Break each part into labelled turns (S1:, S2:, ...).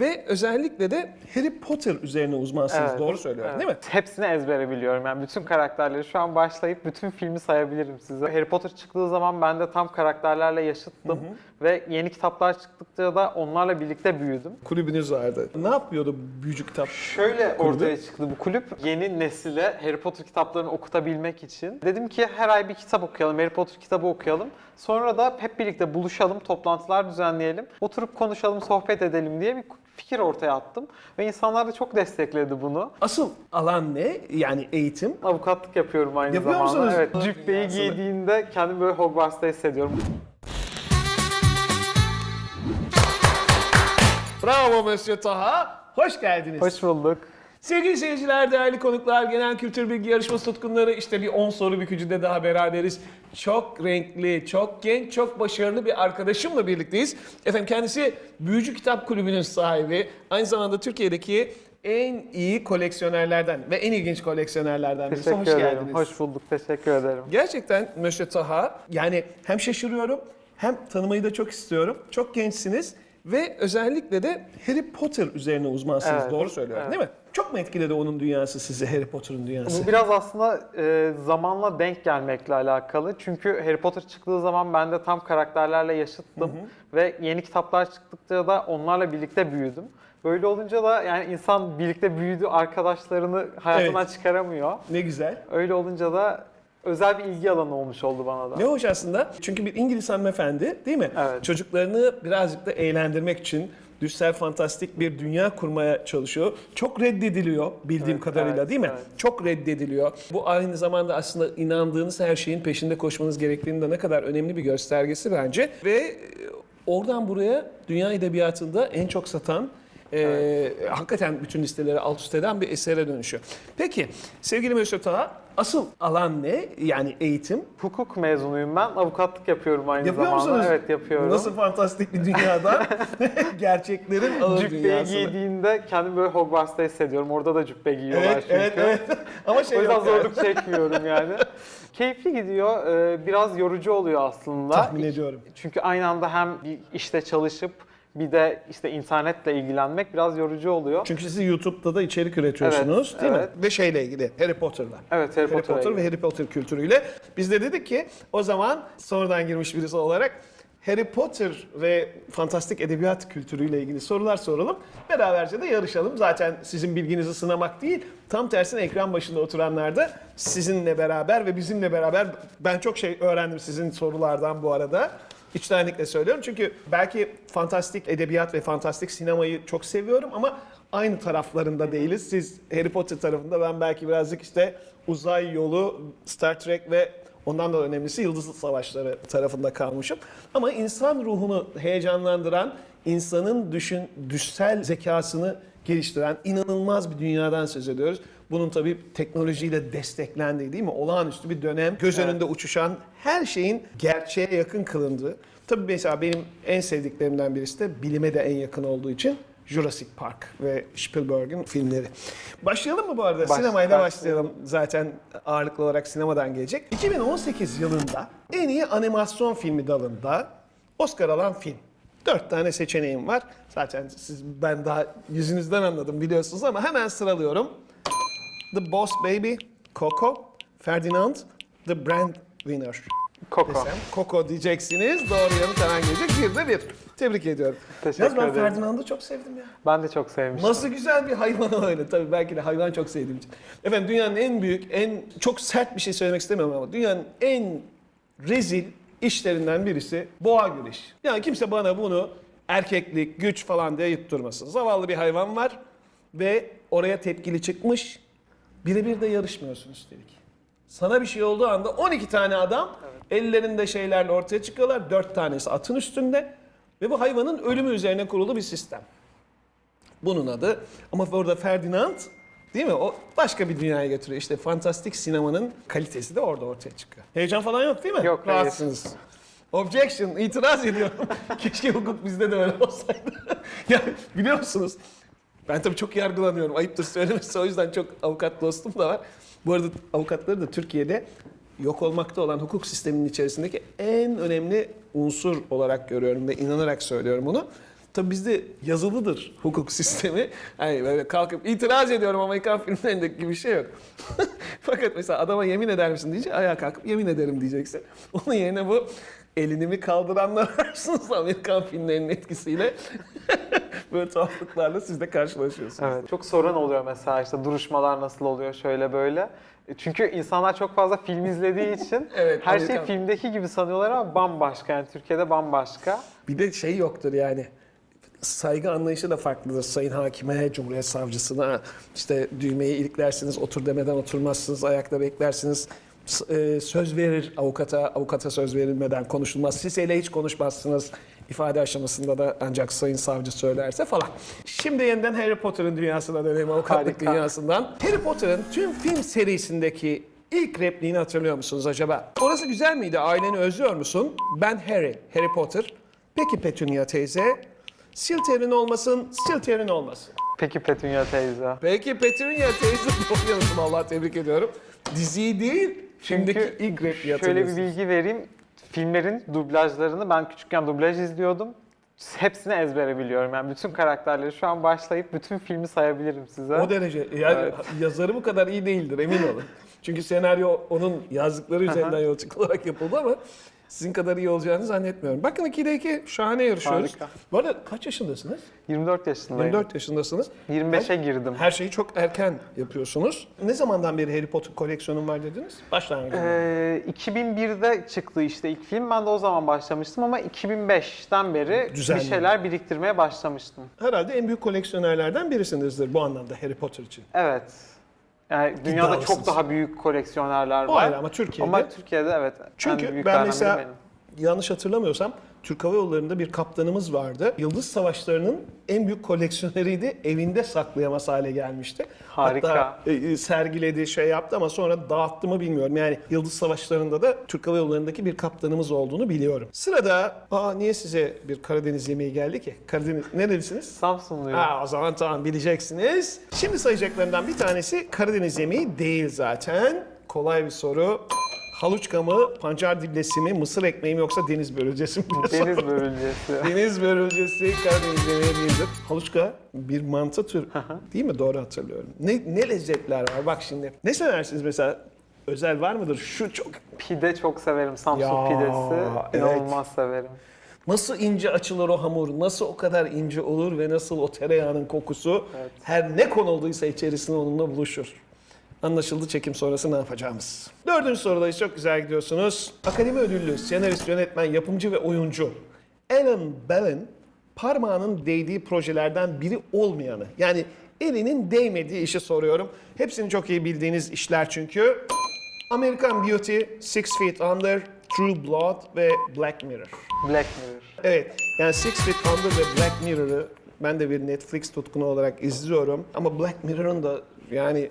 S1: Ve özellikle de Harry Potter üzerine uzmansınız.
S2: Evet,
S1: Doğru söylüyorum
S2: evet.
S1: değil mi?
S2: Hepsini ezbere biliyorum. Yani bütün karakterleri şu an başlayıp bütün filmi sayabilirim size. Harry Potter çıktığı zaman ben de tam karakterlerle yaşıttım. Ve yeni kitaplar çıktıkça da onlarla birlikte büyüdüm.
S1: Kulübünüz vardı. Ne yapıyordu büyücü kitap?
S2: Şöyle ortaya çıktı bu kulüp. Yeni nesile Harry Potter kitaplarını okutabilmek için. Dedim ki her ay bir kitap okuyalım, Harry Potter kitabı okuyalım. Sonra da hep birlikte buluşalım, toplantılar düzenleyelim. Oturup konuşalım, sohbet edelim diye bir fikir ortaya attım. Ve insanlar da çok destekledi bunu.
S1: Asıl alan ne? Yani eğitim.
S2: Avukatlık yapıyorum aynı
S1: Yapıyor
S2: zamanda.
S1: musunuz?
S2: Evet, cübbeyi giydiğinde kendimi böyle Hogwarts'ta hissediyorum.
S1: Bravo Monsieur Taha. Hoş geldiniz.
S2: Hoş bulduk.
S1: Sevgili seyirciler, değerli konuklar, genel kültür bilgi yarışması tutkunları işte bir 10 soru bükücüde daha beraberiz. Çok renkli, çok genç, çok başarılı bir arkadaşımla birlikteyiz. Efendim kendisi Büyücü Kitap Kulübü'nün sahibi. Aynı zamanda Türkiye'deki en iyi koleksiyonerlerden ve en ilginç koleksiyonerlerden birisi.
S2: Teşekkür
S1: Hoş
S2: ederim.
S1: geldiniz.
S2: Hoş bulduk. Teşekkür ederim.
S1: Gerçekten Mösyö Taha yani hem şaşırıyorum hem tanımayı da çok istiyorum. Çok gençsiniz ve özellikle de Harry Potter üzerine uzmansınız.
S2: Evet,
S1: Doğru söylüyorum
S2: evet.
S1: değil mi? Çok mu etkiledi onun dünyası sizi Harry Potter'ın dünyası?
S2: Bu biraz aslında e, zamanla denk gelmekle alakalı. Çünkü Harry Potter çıktığı zaman ben de tam karakterlerle yaşıttım. Ve yeni kitaplar çıktıkça da onlarla birlikte büyüdüm. Böyle olunca da yani insan birlikte büyüdüğü arkadaşlarını hayatından
S1: Evet.
S2: çıkaramıyor.
S1: Ne güzel.
S2: Öyle olunca da özel bir ilgi alanı olmuş oldu bana da.
S1: Ne hoş aslında. Çünkü bir İngiliz hanımefendi değil mi?
S2: Evet.
S1: Çocuklarını birazcık da eğlendirmek için düşsel fantastik bir dünya kurmaya çalışıyor. Çok reddediliyor bildiğim
S2: Evet,
S1: kadarıyla
S2: evet,
S1: değil mi?
S2: evet.
S1: Çok reddediliyor. Bu aynı zamanda aslında inandığınız her şeyin peşinde koşmanız gerektiğinin de ne kadar önemli bir göstergesi bence. Ve e, oradan buraya dünya edebiyatında en çok satan e, hakikaten bütün listeleri alt üst eden bir esere dönüşüyor. Peki sevgili Mesut Taha, asıl alan ne? Yani eğitim.
S2: Hukuk mezunuyum ben. Avukatlık yapıyorum aynı
S1: Yapıyor
S2: zamanda.
S1: musunuz?
S2: Evet yapıyorum.
S1: Nasıl fantastik bir dünyada gerçeklerin ağır
S2: Cübbeyi
S1: dünyasında.
S2: giydiğinde kendimi böyle Hogwarts'ta hissediyorum. Orada da cübbe giyiyorlar
S1: Evet,
S2: çünkü.
S1: evet, evet. Ama şey
S2: o yüzden
S1: yok yani.
S2: zorluk çekmiyorum yani. Keyifli gidiyor. Ee, Biraz yorucu oluyor aslında.
S1: Tahmin ediyorum.
S2: Çünkü aynı anda hem bir işte çalışıp bir de işte internetle ilgilenmek biraz yorucu oluyor.
S1: Çünkü siz YouTube'da da içerik üretiyorsunuz
S2: Evet,
S1: değil mi?
S2: evet.
S1: Ve şeyle ilgili Harry Potter'la.
S2: Evet Harry,
S1: Harry
S2: Potter'a
S1: Potter ve. Harry Potter kültürüyle. Biz de dedik ki o zaman sonradan girmiş birisi olarak Harry Potter ve fantastik edebiyat kültürüyle ilgili sorular soralım. Beraberce de yarışalım. Zaten sizin bilginizi sınamak değil, tam tersine ekran başında oturanlar da sizinle beraber ve bizimle beraber ben çok şey öğrendim sizin sorulardan bu arada. İçtenlikle söylüyorum çünkü belki fantastik edebiyat ve fantastik sinemayı çok seviyorum ama aynı taraflarında değiliz. Siz Harry Potter tarafında ben belki birazcık işte uzay yolu, Star Trek ve ondan da önemlisi Yıldız Savaşları tarafında kalmışım. Ama insan ruhunu heyecanlandıran, insanın düşün, düşsel zekasını geliştiren inanılmaz bir dünyadan söz ediyoruz. Bunun tabii teknolojiyle desteklendiği değil mi? Olağanüstü bir dönem. Göz önünde uçuşan her şeyin gerçeğe yakın kılındığı. Tabii mesela benim en sevdiklerimden birisi de bilime de en yakın olduğu için Jurassic Park ve Spielberg'in filmleri. Başlayalım mı bu arada?
S2: Baş-
S1: Sinemayla
S2: başlayalım.
S1: başlayalım. Zaten ağırlıklı olarak sinemadan gelecek. 2018 yılında en iyi animasyon filmi dalında Oscar alan film. Dört tane seçeneğim var. Zaten siz ben daha yüzünüzden anladım biliyorsunuz ama hemen sıralıyorum. The Boss Baby, Coco, Ferdinand, The Brand Winner.
S2: Coco.
S1: Desem, Coco diyeceksiniz. Doğru yanıt hemen gelecek. Bir de bir. Tebrik ediyorum.
S2: Teşekkür
S1: Yalnız ben
S2: ederim.
S1: Ferdinand'ı çok sevdim ya.
S2: Ben de çok sevmiştim.
S1: Nasıl güzel bir hayvan öyle. Tabii belki de hayvan çok sevdiğim için. Efendim dünyanın en büyük, en çok sert bir şey söylemek istemiyorum ama dünyanın en rezil işlerinden birisi boğa güreşi. Yani kimse bana bunu erkeklik, güç falan diye yutturmasın. Zavallı bir hayvan var ve oraya tepkili çıkmış. Birebir de yarışmıyorsun üstelik. Sana bir şey olduğu anda 12 tane adam ellerinde şeylerle ortaya çıkıyorlar. 4 tanesi atın üstünde ve bu hayvanın ölümü üzerine kurulu bir sistem. Bunun adı ama orada Ferdinand değil mi? O başka bir dünyaya götürüyor. İşte fantastik sinemanın kalitesi de orada ortaya çıkıyor. Heyecan falan yok değil mi?
S2: Yok, hayır.
S1: Rahatsınız. Objection, itiraz ediyorum. Keşke hukuk bizde de öyle olsaydı. ya biliyor musunuz? Ben tabii çok yargılanıyorum. Ayıptır söylemesi. O yüzden çok avukat dostum da var. Bu arada avukatları da Türkiye'de yok olmakta olan hukuk sisteminin içerisindeki en önemli unsur olarak görüyorum ve inanarak söylüyorum bunu. Tabii bizde yazılıdır hukuk sistemi. Hani böyle kalkıp itiraz ediyorum Amerikan filmlerindeki gibi bir şey yok. Fakat mesela adama yemin eder misin diyecek, ayağa kalkıp yemin ederim diyeceksin. Onun yerine bu elini mi kaldıranlar varsınız Amerikan filmlerinin etkisiyle. böyle tuhaflıklarla siz de karşılaşıyorsunuz.
S2: Evet. Çok sorun oluyor mesela işte duruşmalar nasıl oluyor şöyle böyle. E, Çünkü insanlar çok fazla film izlediği için
S1: Evet,
S2: her şey
S1: Amerikan-
S2: filmdeki gibi sanıyorlar ama bambaşka yani Türkiye'de bambaşka.
S1: Bir de şey yoktur yani. Saygı anlayışı da farklıdır. Sayın hakime, cumhuriyet savcısına işte düğmeyi iliklersiniz, otur demeden oturmazsınız, ayakta beklersiniz. E, söz verir avukata, avukata söz verilmeden konuşulmaz. Siz hele hiç konuşmazsınız. İfade aşamasında da ancak sayın savcı söylerse falan. Şimdi yeniden Harry Potter'ın dünyasına dönelim, avukatlık
S2: Harika.
S1: dünyasından. Harry Potter'ın tüm film serisindeki ilk repliğini hatırlıyor musunuz acaba? Orası güzel miydi? Aileni özlüyor musun? Ben Harry, Harry Potter. Peki Petunia teyze? Silter'in olmasın, Silter'in olmasın.
S2: Peki Petunia teyze.
S1: Peki Petunia teyze doğru yanıtım Allah tebrik ediyorum. Diziyi değil,
S2: Çünkü
S1: ilk repliği
S2: Şöyle bir
S1: hatırlıyorsunuz.
S2: bilgi vereyim. Filmlerin dublajlarını ben küçükken dublaj izliyordum. Hepsini ezbere biliyorum. Yani bütün karakterleri şu an başlayıp bütün filmi sayabilirim size.
S1: O derece. Yani
S2: Evet.
S1: yazarı bu kadar iyi değildir emin olun. Çünkü senaryo onun yazdıkları üzerinden yola çıkılarak yapıldı ama sizin kadar iyi olacağını zannetmiyorum. Bakın 2'de 2 şahane yarışıyoruz.
S2: Harika.
S1: Bu arada kaç yaşındasınız?
S2: 24 yaşındayım.
S1: 24 yaşındasınız.
S2: 25'e girdim.
S1: Her şeyi çok erken yapıyorsunuz. Ne zamandan beri Harry Potter koleksiyonun var dediniz? Başlangıçta.
S2: Ee, 2001'de çıktı işte ilk film. Ben de o zaman başlamıştım ama 2005'ten beri
S1: Düzenli.
S2: bir şeyler biriktirmeye başlamıştım.
S1: Herhalde en büyük koleksiyonerlerden birisinizdir bu anlamda Harry Potter için.
S2: Evet. Yani dünyada
S1: İddialısınız.
S2: çok daha büyük koleksiyonerler
S1: O
S2: var.
S1: ayrı ama Türkiye'de.
S2: Ama Türkiye'de evet.
S1: Çünkü
S2: en
S1: ben
S2: büyüklerden biri
S1: mesela
S2: benim.
S1: yanlış hatırlamıyorsam Türk Hava Yolları'nda bir kaptanımız vardı. Yıldız Savaşları'nın en büyük koleksiyoneriydi. Evinde saklayamaz hale gelmişti.
S2: Harika.
S1: Hatta e, e, sergiledi, şey yaptı ama sonra dağıttı mı bilmiyorum. Yani Yıldız Savaşları'nda da Türk Hava Yolları'ndaki bir kaptanımız olduğunu biliyorum. Sırada, aa niye size bir Karadeniz yemeği geldi ki? Karadeniz, nerelisiniz?
S2: Samsunluyum.
S1: Ha, o zaman tamam bileceksiniz. Şimdi sayacaklarımdan bir tanesi Karadeniz yemeği değil zaten. Kolay bir soru. Haluçka mı, pancar diblesi mi, mısır ekmeği mi yoksa deniz börülcesi mi? diye
S2: Deniz
S1: sor-
S2: börülcesi.
S1: Deniz börülcesi Karadeniz yemeği değildir. Haluçka bir mantı tür değil mi? Doğru hatırlıyorum. Ne, ne lezzetler var bak şimdi. Ne seversiniz mesela? Özel var mıdır? Şu çok
S2: Pide çok severim. Samsun
S1: Ya,
S2: pidesi.
S1: evet.
S2: İnanılmaz severim.
S1: Nasıl ince açılır o hamur, nasıl o kadar ince olur ve nasıl o tereyağının kokusu her ne konulduysa içerisine onunla buluşur. Anlaşıldı çekim sonrası ne yapacağımız. Dördüncü sorudayız çok güzel gidiyorsunuz. Akademi ödüllü, senarist, yönetmen, yapımcı ve oyuncu Alan Bell'in parmağının değdiği projelerden biri olmayanı yani elinin değmediği işi soruyorum. Hepsini çok iyi bildiğiniz işler çünkü. American Beauty, Six Feet Under, True Blood ve Black Mirror.
S2: Black Mirror.
S1: Evet, yani Six Feet Under ve Black Mirror'ı ben de bir Netflix tutkunu olarak izliyorum. Ama Black Mirror'ın da yani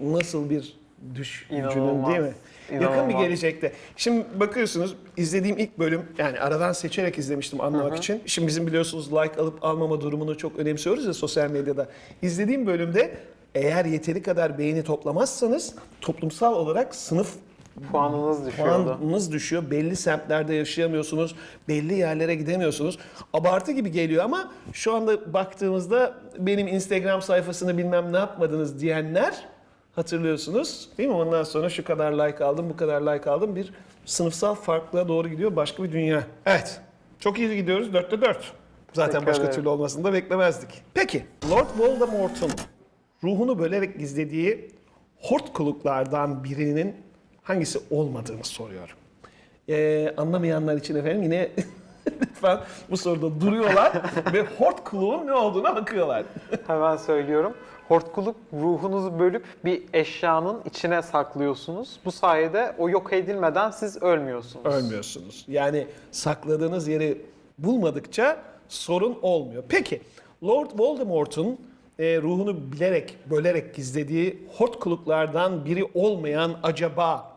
S1: nasıl bir düşüşünün
S2: İnanılmaz.
S1: değil mi? Yakın bir
S2: İnanılmaz.
S1: gelecekte. Şimdi bakıyorsunuz izlediğim ilk bölüm yani aradan seçerek izlemiştim anlamak için. Şimdi bizim biliyorsunuz like alıp almama durumunu çok önemsiyoruz ya sosyal medyada. İzlediğim bölümde eğer yeteri kadar beğeni toplamazsanız toplumsal olarak sınıf
S2: Puanınız düşüyordu.
S1: Puanınız düşüyor. Belli semtlerde yaşayamıyorsunuz. Belli yerlere gidemiyorsunuz. Abartı gibi geliyor ama şu anda baktığımızda benim Instagram sayfasını bilmem ne yapmadınız diyenler hatırlıyorsunuz. Değil mi? Ondan sonra şu kadar like aldım, bu kadar like aldım. Bir sınıfsal farklılığa doğru gidiyor. Başka bir dünya. Evet. Çok iyi gidiyoruz. Dörtte dört. Zaten
S2: Teşekkür
S1: başka
S2: ederim.
S1: türlü olmasını da beklemezdik. Peki. Lord Voldemort'un ruhunu bölerek gizlediği hortkuluklardan birinin hangisi olmadığını soruyorum. Ee, anlamayanlar için efendim yine lütfen bu soruda duruyorlar ve hortkuluğun ne olduğuna bakıyorlar.
S2: Hemen söylüyorum. Hortkuluk ruhunuzu bölüp bir eşyanın içine saklıyorsunuz. Bu sayede o yok edilmeden siz ölmüyorsunuz.
S1: Ölmüyorsunuz. Yani sakladığınız yeri bulmadıkça sorun olmuyor. Peki Lord Voldemort'un e, ruhunu bilerek, bölerek gizlediği hortkuluklardan biri olmayan acaba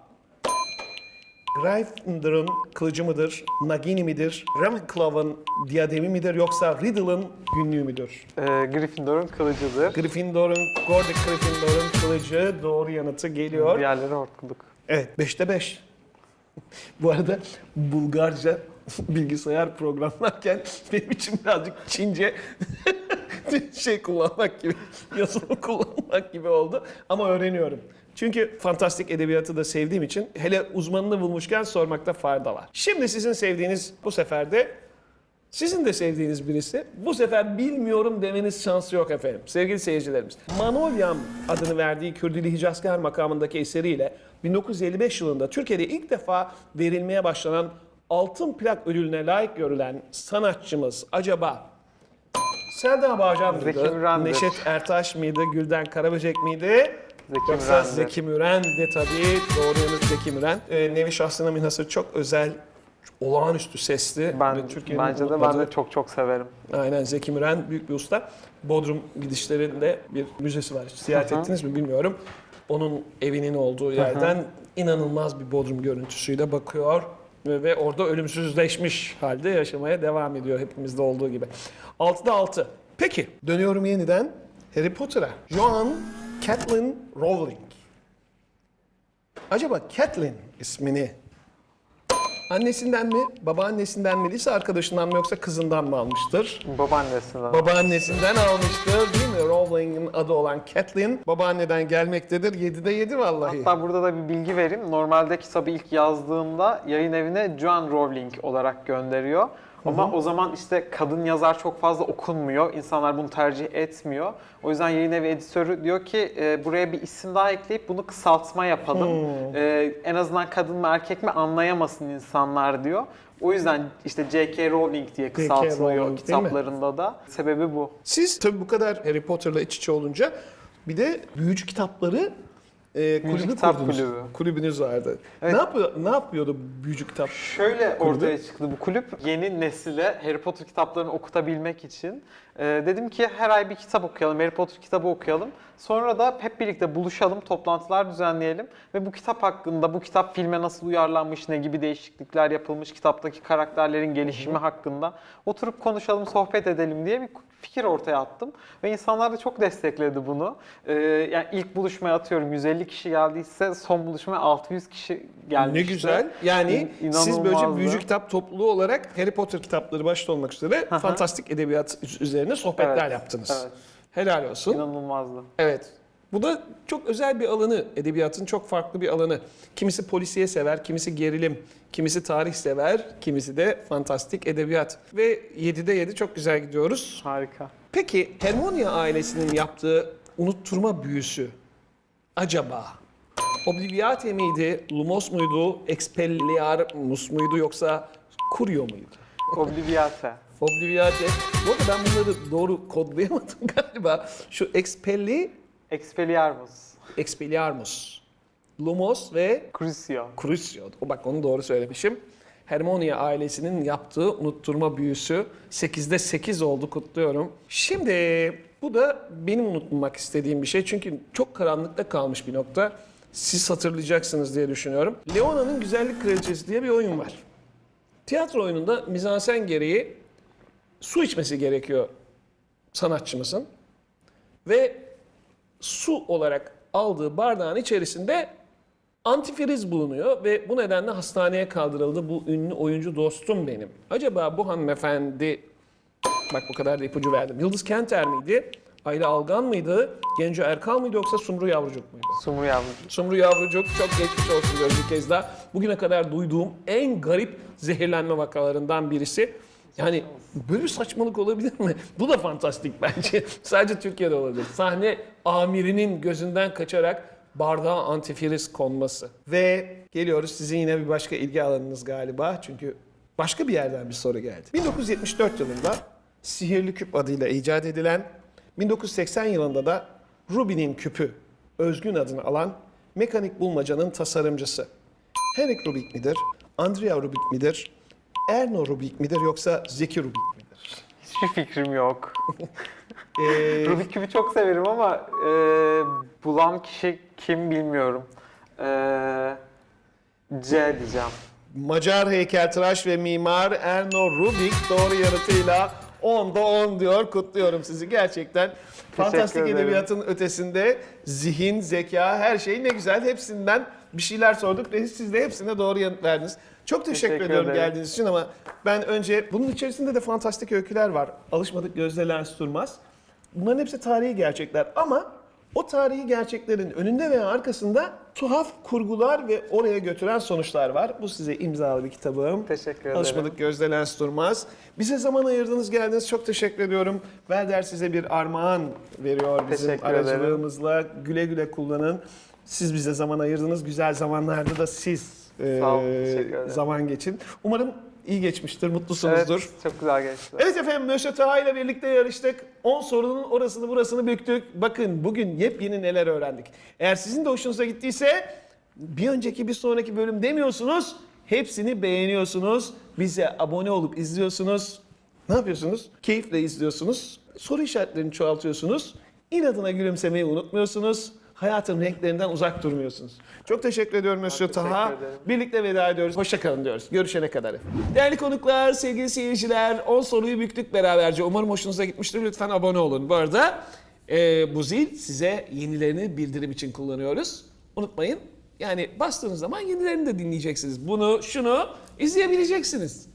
S1: Gryffindor'un kılıcı mıdır, Nagini midir, Ravenclaw'ın diyademi midir yoksa Riddle'ın günlüğü müdür?
S2: Ee, Gryffindor'un kılıcıdır.
S1: Gryffindor'un, Gordon Gryffindor'un kılıcı doğru yanıtı geliyor.
S2: Diğerleri hortkuluk.
S1: Evet, 5'te 5. Bu arada Bulgarca bilgisayar programlarken benim için birazcık Çince şey kullanmak gibi, yazılım kullanmak gibi oldu. Ama öğreniyorum. Çünkü fantastik edebiyatı da sevdiğim için hele uzmanını bulmuşken sormakta fayda var. Şimdi sizin sevdiğiniz bu sefer de sizin de sevdiğiniz birisi. Bu sefer bilmiyorum demeniz şansı yok efendim. Sevgili seyircilerimiz. Manolyam adını verdiği Kürdili Hicazkar makamındaki eseriyle 1955 yılında Türkiye'de ilk defa verilmeye başlanan altın plak ödülüne layık görülen sanatçımız acaba Selda Bağcan mıydı? Neşet Ertaş mıydı? Gülden Karaböcek miydi?
S2: Zeki Müren'dir.
S1: Zeki Müren de tabii. Doğru yanıt Zeki Müren. Ee, Nevi şahsına münhasır çok özel, olağanüstü sesli.
S2: Ben,
S1: Türkiye'nin
S2: bence de ben de çok çok severim.
S1: Aynen Zeki Müren büyük bir usta. Bodrum gidişlerinde bir müzesi var. Ziyaret
S2: Hı hı.
S1: ettiniz mi bilmiyorum. Onun evinin olduğu yerden inanılmaz bir Bodrum görüntüsüyle bakıyor ve orada ölümsüzleşmiş halde yaşamaya devam ediyor hepimizde olduğu gibi. 6'da 6. Peki dönüyorum yeniden Harry Potter'a. Joan Catelyn Rowling. Acaba Catelyn ismini annesinden mi, babaannesinden mi, lise arkadaşından mı yoksa kızından mı almıştır?
S2: Babaannesinden.
S1: Babaannesinden almıştır değil mi? Rowling'in adı olan Catelyn babaanneden gelmektedir. 7'de 7 vallahi.
S2: Hatta burada da bir bilgi vereyim. Normalde kitabı ilk yazdığımda yayın evine Joan Rowling olarak gönderiyor. Ama o zaman işte kadın yazar çok fazla okunmuyor. İnsanlar bunu tercih etmiyor. O yüzden yayın evi editörü diyor ki e, buraya bir isim daha ekleyip bunu kısaltma yapalım. E, en azından kadın mı erkek mi anlayamasın insanlar diyor. O yüzden işte J.K. Rowling diye kısaltılıyor
S1: Rowling,
S2: kitaplarında da. Sebebi bu.
S1: Siz tabii bu kadar Harry Potter'la iç içe olunca bir de büyücü kitapları e, kulübü
S2: kitap
S1: kurdunuz.
S2: kulübü.
S1: Kulübünüz vardı.
S2: Evet.
S1: Ne yapıyor ne yapıyordu büyücü kitap?
S2: Şöyle ortaya çıktı bu kulüp. Yeni nesile Harry Potter kitaplarını okutabilmek için. Ee, dedim ki her ay bir kitap okuyalım, Harry Potter kitabı okuyalım. Sonra da hep birlikte buluşalım, toplantılar düzenleyelim. Ve bu kitap hakkında, bu kitap filme nasıl uyarlanmış, ne gibi değişiklikler yapılmış, kitaptaki karakterlerin gelişimi hakkında oturup konuşalım, sohbet edelim diye bir fikir ortaya attım. Ve insanlar da çok destekledi bunu. Ee, yani ilk buluşmaya atıyorum 150 kişi geldiyse son buluşmaya 600 kişi gelmişti.
S1: Ne güzel. Yani
S2: İn-
S1: siz böylece büyücü kitap topluluğu olarak Harry Potter kitapları başta olmak üzere fantastik edebiyat üzerine sohbetler
S2: Evet,
S1: yaptınız.
S2: evet.
S1: Helal olsun.
S2: İnanılmazdı.
S1: Evet. Bu da çok özel bir alanı, edebiyatın çok farklı bir alanı. Kimisi polisiye sever, kimisi gerilim, kimisi tarih sever, kimisi de fantastik edebiyat. Ve 7'de 7 çok güzel gidiyoruz.
S2: Harika.
S1: Peki Hermonia ailesinin yaptığı unutturma büyüsü acaba Obliviate miydi, Lumos muydu, Expelliarmus muydu yoksa Curio muydu?
S2: Obliviate.
S1: Obliviate. Bu arada ben bunları doğru kodlayamadım galiba. Şu Expelli
S2: Expelliarmus.
S1: Expelliarmus, Lumos ve
S2: Crucio.
S1: Crucio. O bak onu doğru söylemişim. Hermonia ailesinin yaptığı unutturma büyüsü 8'de 8 oldu kutluyorum. Şimdi bu da benim unutmamak istediğim bir şey. Çünkü çok karanlıkta kalmış bir nokta. Siz hatırlayacaksınız diye düşünüyorum. Leona'nın Güzellik Kraliçesi diye bir oyun var. Tiyatro oyununda mizansen gereği su içmesi gerekiyor sanatçımızın. Ve su olarak aldığı bardağın içerisinde antifriz bulunuyor ve bu nedenle hastaneye kaldırıldı bu ünlü oyuncu dostum benim. Acaba bu hanımefendi, bak bu kadar da ipucu verdim. Yıldız Kenter miydi? Ayla Algan mıydı? Genco Erkal mıydı yoksa Sumru Yavrucuk muydu?
S2: Sumru yavrucu.
S1: Sumru Yavrucuk çok geçmiş olsun diyorum bir kez daha. Bugüne kadar duyduğum en garip zehirlenme vakalarından birisi. Yani böyle bir saçmalık olabilir mi? Bu da fantastik bence. Sadece Türkiye'de olabilir. Sahne amirinin gözünden kaçarak bardağa antifriz konması. Ve geliyoruz sizin yine bir başka ilgi alanınız galiba. Çünkü başka bir yerden bir soru geldi. 1974 yılında Sihirli Küp adıyla icat edilen, 1980 yılında da Rubin'in küpü özgün adını alan mekanik bulmacanın tasarımcısı. Henrik Rubik midir? Andrea Rubik midir? Erno Rubik midir yoksa Zeki Rubik midir?
S2: Hiçbir fikrim yok.
S1: Ee,
S2: Rubik küpü çok severim ama e, bulan kişi kim bilmiyorum. E, C diyeceğim.
S1: Macar heykeltıraş ve mimar Erno Rubik doğru yanıtıyla 10'da 10 diyor. Kutluyorum sizi gerçekten. Fantastik
S2: ederim.
S1: edebiyatın ötesinde zihin, zeka, her şey ne güzel. Hepsinden bir şeyler sorduk ve siz de hepsine doğru yanıt verdiniz. Çok teşekkür,
S2: Teşekkür
S1: ediyorum
S2: ederim.
S1: geldiğiniz için ama ben önce bunun içerisinde de fantastik öyküler var. Alışmadık Gözde Lens Durmaz. Bunların hepsi tarihi gerçekler ama o tarihi gerçeklerin önünde veya arkasında tuhaf kurgular ve oraya götüren sonuçlar var. Bu size imzalı bir kitabım.
S2: Teşekkür ederim.
S1: Alışmadık Gözde Lens Durmaz. Bize zaman ayırdınız geldiniz. Çok teşekkür ediyorum. Welder size bir armağan veriyor bizim
S2: Teşekkür ederim.
S1: aracılığımızla. Güle güle kullanın. Siz bize zaman ayırdınız. Güzel zamanlarda da siz
S2: Sağ olun, teşekkür ederim.
S1: zaman geçin. Umarım iyi geçmiştir,
S2: Evet,
S1: mutlusunuzdur.
S2: çok güzel geçti.
S1: Evet efendim Mösyö Taha ile birlikte yarıştık. 10 sorunun orasını burasını büktük. Bakın bugün yepyeni neler öğrendik. Eğer sizin de hoşunuza gittiyse bir önceki bir sonraki bölüm demiyorsunuz. Hepsini beğeniyorsunuz. Bize abone olup izliyorsunuz. Ne yapıyorsunuz? Keyifle izliyorsunuz. Soru işaretlerini çoğaltıyorsunuz. İnadına gülümsemeyi unutmuyorsunuz. Hayatın renklerinden uzak durmuyorsunuz. Çok teşekkür ediyorum
S2: teşekkür
S1: Taha. Birlikte veda ediyoruz. Hoşçakalın diyoruz. Görüşene kadar. Değerli konuklar, sevgili seyirciler 10 soruyu büktük beraberce. Umarım hoşunuza gitmiştir. Lütfen abone olun. Bu arada e, bu zil size yenilerini bildirim için kullanıyoruz. Unutmayın. Yani bastığınız zaman yenilerini de dinleyeceksiniz. Bunu, şunu izleyebileceksiniz.